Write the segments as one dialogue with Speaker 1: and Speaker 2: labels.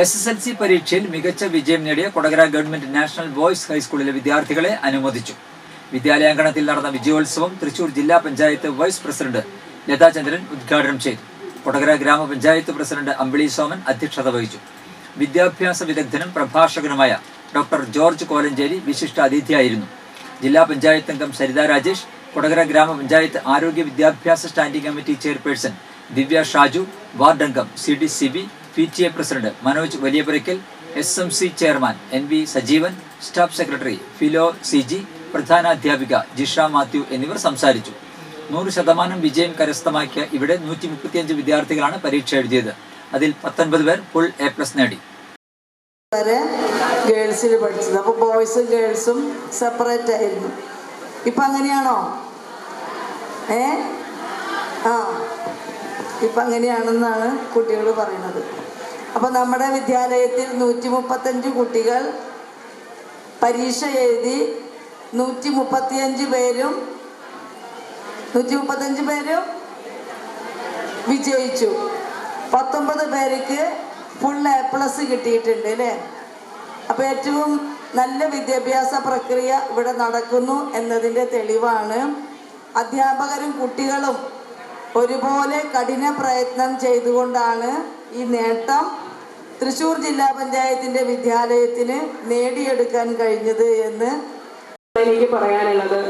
Speaker 1: S S L C പരീക്ഷയിൽ മികച്ച വിജയം നേടിയ കൊടകര ഗവൺമെന്റ് നാഷണൽ ബോയ്സ് ഹൈസ്കൂളിലെ വിദ്യാർത്ഥികളെ അനുമോദിച്ചു. വിദ്യാലയാങ്കണത്തിൽ നടന്ന വിജയോത്സവം തൃശൂർ ജില്ലാ പഞ്ചായത്ത് വൈസ് പ്രസിഡന്റ് ലതാചന്ദ്രൻ ഉദ്ഘാടനം ചെയ്തു. കൊടകര ഗ്രാമപഞ്ചായത്ത് പ്രസിഡന്റ് അമ്പിളി സോമൻ അധ്യക്ഷത വഹിച്ചു. വിദ്യാഭ്യാസ വിദഗ്ധനും പ്രഭാഷകനുമായ ഡോക്ടർ ജോർജ് കോലഞ്ചേരി വിശിഷ്ട അതിഥിയായിരുന്നു. ജില്ലാ പഞ്ചായത്ത് അംഗം സരിത രാജേഷ് കൊടകര ഗ്രാമപഞ്ചായത്ത് ആരോഗ്യ വിദ്യാഭ്യാസ standing committee chairperson Divya Shaju വാർഡംഗം C D C B P T A president Manoj Valiyapurakkal S M C chairman N V Sajeevan staff secretary Philo C G പ്രധാനാധ്യാപിക Jisha Mathew എന്നിവർ സംസാരിച്ചു. നൂറ് ശതമാനം വിജയം കരസ്ഥമാക്കിയ ഇവിടെ നൂറ്റി മുപ്പത്തിയഞ്ച് വിദ്യാർത്ഥികളാണ് പരീക്ഷ എഴുതിയത്. അതിൽ പത്തൊൻപത് പേർ ഫുൾ എ പ്ലസ് നേടി.
Speaker 2: വരെ ഗേൾസിൽ പഠിച്ചത്. അപ്പോൾ ബോയ്സും ഗേൾസും സെപ്പറേറ്റ് ആയിരുന്നു. ഇപ്പം അങ്ങനെയാണോ? ഏ? ആ. ഇപ്പം അങ്ങനെയാണെന്നാണ് കുട്ടികൾ പറയുന്നത്. അപ്പോൾ നമ്മുടെ വിദ്യാലയത്തിൽ നൂറ്റി മുപ്പത്തഞ്ച് കുട്ടികൾ പരീക്ഷ എഴുതി നൂറ്റി മുപ്പത്തിയഞ്ച് പേരും നൂറ്റി മുപ്പത്തഞ്ച് പേരും വിജയിച്ചു. പത്തൊമ്പത് പേർക്ക് ഫുൾ എ പ്ലസ് കിട്ടിയിട്ടുണ്ട് അല്ലേ? അപ്പോൾ ഏറ്റവും നല്ല വിദ്യാഭ്യാസ പ്രക്രിയ ഇവിടെ നടക്കുന്നു എന്നതിന്റെ തെളിവാണ്. അധ്യാപകരും കുട്ടികളും ഒരുപോലെ കഠിന പ്രയത്നം ചെയ്തുകൊണ്ടാണ് ഈ നേട്ടം തൃശൂർ ജില്ലാ പഞ്ചായത്തിന്റെ വിദ്യാലയത്തിന് നേടിയെടുക്കാൻ കഴിഞ്ഞത് എന്ന്
Speaker 3: എനിക്ക് പറയാനുള്ളത്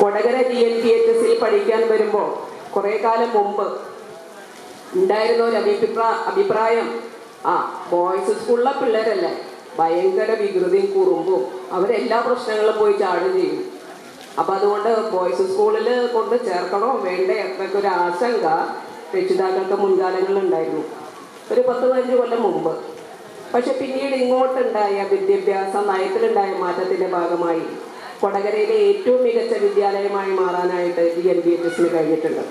Speaker 3: Kodakara G N P H എസിൽ പഠിക്കാൻ വരുമ്പോൾ കുറേ കാലം മുമ്പ് ഉണ്ടായിരുന്ന ഒരു അഭിപ്രായ അഭിപ്രായം ആ ബോയ്സ് സ്കൂളിലെ പിള്ളേരല്ലേ? ഭയങ്കര വികൃതിയും കുറുമ്പും. അവരെല്ലാ പ്രശ്നങ്ങളും പോയി ചാടും ചെയ്യും. അപ്പം അതുകൊണ്ട് ബോയ്സ് സ്കൂളിൽ കൊണ്ട് ചേർക്കണോ വേണ്ടേ എന്നൊക്കെ ഒരു ആശങ്ക രക്ഷിതാക്കൾക്ക് മുൻകാലങ്ങളിൽ ഉണ്ടായിരുന്നു ഒരു പത്ത് പതിനഞ്ച് കൊല്ലം മുമ്പ്. പക്ഷെ പിന്നീട് ഇങ്ങോട്ടുണ്ടായ വിദ്യാഭ്യാസ നയത്തിലുണ്ടായ മാറ്റത്തിന്റെ ഭാഗമായി. കൊടകരയിലെ ഏറ്റവും മികച്ച വിദ്യാലയമായി മാറാനായിട്ട് ജി എൻ ബി എച്ച് എസിന് കഴിഞ്ഞിട്ടുണ്ട്.